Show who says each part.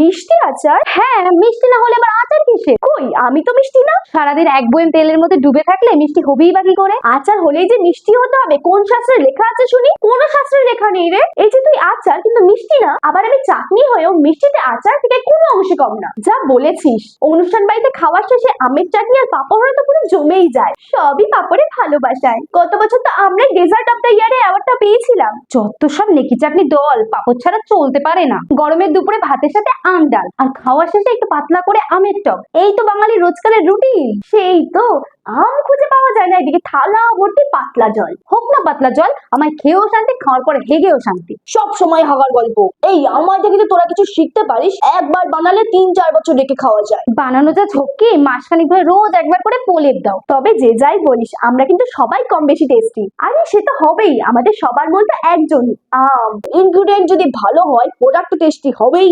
Speaker 1: মিষ্টি আচার।
Speaker 2: হ্যাঁ মিষ্টি না হলে আবার আচার কিসে কই, আমি তো মিষ্টি না। সারাদিন এক বয়েম তেলের মধ্যে ডুবে থাকলে মিষ্টি হবেই বা কি করে? আচার হলেই যে মিষ্টি হতে হবে, কোন শাস্ত্রে লেখা আছে শুনি? কোন শাস্ত্রে লেখা নেই রে। এই যে তুই আচার, কিন্তু মিষ্টি না। আবার আমি চাটনি হয়েও মিষ্টিতে আচার থেকে কোনো অংশে কম না। যা বলেছিস। অনুষ্ঠান বাড়িতে খাওয়ার শেষে আমের চাটনি আর পাপড় তো পুরো জমেই যায়। সবই পাপড়ে ভালোবাসায়। গত বছর তো আমরা ডেজার্ট অফ দ্য ইয়ারে অ্যাওয়ার্ডটা পেয়েছিলাম। যত সব নেকি চাটনি দল, পাপড় ছাড়া চলতে পারে না। গরমের দুপুরে ভাতের সাথে আম ডাল। আর খাওয়ার শেষে একটু পাতলা করে আমের টক। এই তো বাঙালির রোজকারের রুটিন সেই তো। আম খুঁজে পাওয়া যায় না, এদিকে থালা ভর্তি পাতলা জল। হোক না পাতলা জল, আমায় খেয়েও শান্তি, খাওয়ার পরে হেগেও শান্তি।
Speaker 3: সব সময় হাগার গল্প। এই, আমার থেকে তোরা কিছু শিখতে পারিস? একবার বানালে তিন, চার বছর রেখে খাওয়া যায়।
Speaker 2: বানানো যা ঝক্কি, মাসখানিক ধরে রোজ একবার করে পোলেপ দাও। তবে যে যাই বলিস, আমরা কিন্তু সবাই কম বেশি টেস্টি আরে, সে তো হবেই, আমাদের সবার মধ্যে একজনই, আম।
Speaker 3: ইনগ্রিডিয়েন্ট যদি ভালো হয় প্রোডাক্ট টেস্টি হবেই।